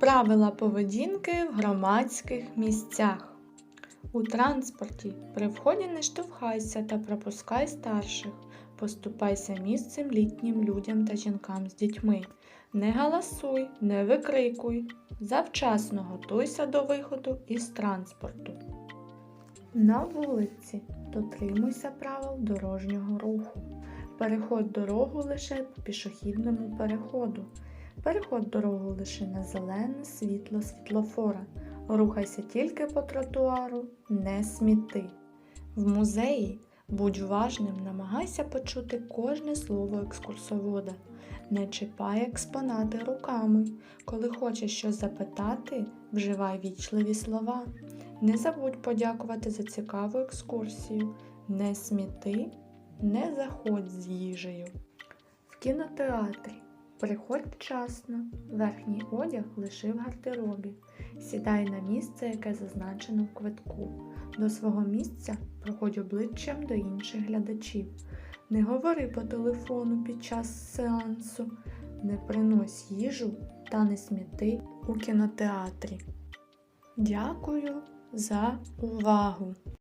Правила поведінки в громадських місцях. У транспорті при вході не штовхайся та пропускай старших. Поступайся місцем літнім людям та жінкам з дітьми. Не галасуй, не викрикуй. Завчасно готуйся до виходу із транспорту. На вулиці дотримуйся правил дорожнього руху. Переходь дорогу лише по пішохідному переходу. Переходь дорогу лише на зелене світло світлофора. Рухайся тільки по тротуару, не сміти. В музеї будь уважним, намагайся почути кожне слово екскурсовода. Не чіпай експонати руками. Коли хочеш щось запитати, вживай вічливі слова. Не забудь подякувати за цікаву екскурсію. Не сміти, не заходь з їжею. В кінотеатрі приходь вчасно. Верхній одяг лиши в гардеробі. Сідай на місце, яке зазначено в квитку. До свого місця проходь обличчям до інших глядачів. Не говори по телефону під час сеансу, не принось їжу та не сміти у кінотеатрі. Дякую за увагу!